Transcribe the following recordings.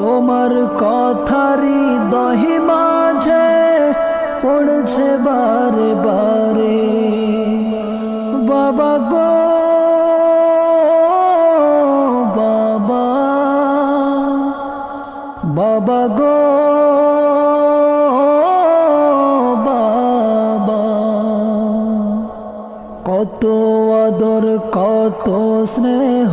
তোমার কথারি দহি মাঝে পড়ছে বারে বারে বাবা গো, বাবা বাবা গো, বাবা। কত আদর, কত স্নেহ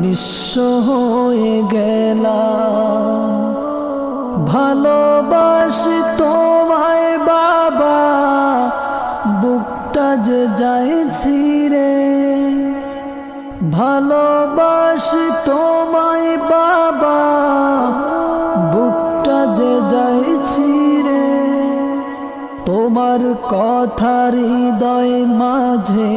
নিঃস্ব হয়ে গেলাম। ভালোবাসি তোমায় বাবা, বুকটা যে যাইছি রে ভালোবাসি তোমায় বাবা, বুকটা যে যাইছি রে তোমার কথার হৃদয় মাঝে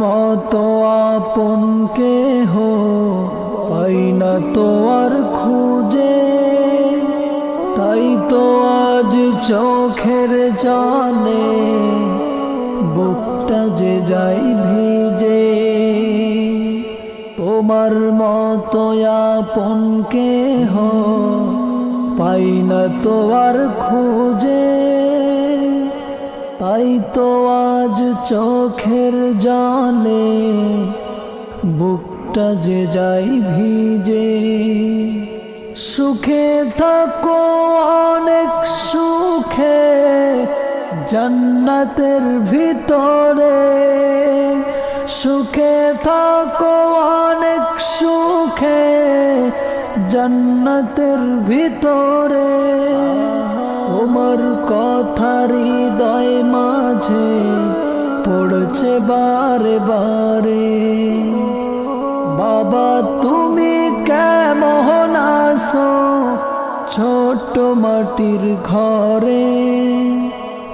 মতো আপন কে হো পাই না তো আর খুঁজে। তাই তো আজ চোখের জলে বুকটা যে যাই ভিজে। তোমার মতো আপন কে হো পাই না তো আর খুঁজে। তাই তো আজ চোখের জলে বুকটা যে যাই ভিজে। সুখে থাকো অনেক সুখে জান্নাতের ভিতরে। সুখে থাকো অনেক সুখে জান্নাতের ভিতরে। তোমার কথার হৃদয় মাঝে পড়ছে বারে বারে। বাবা, তুমি কেমন আসো ছোট মাটির ঘরে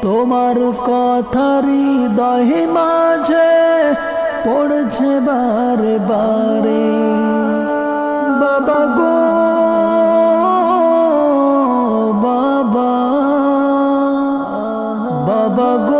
তোমার কথার হৃদয় মাঝে পড়ছে বারে বারে। могу.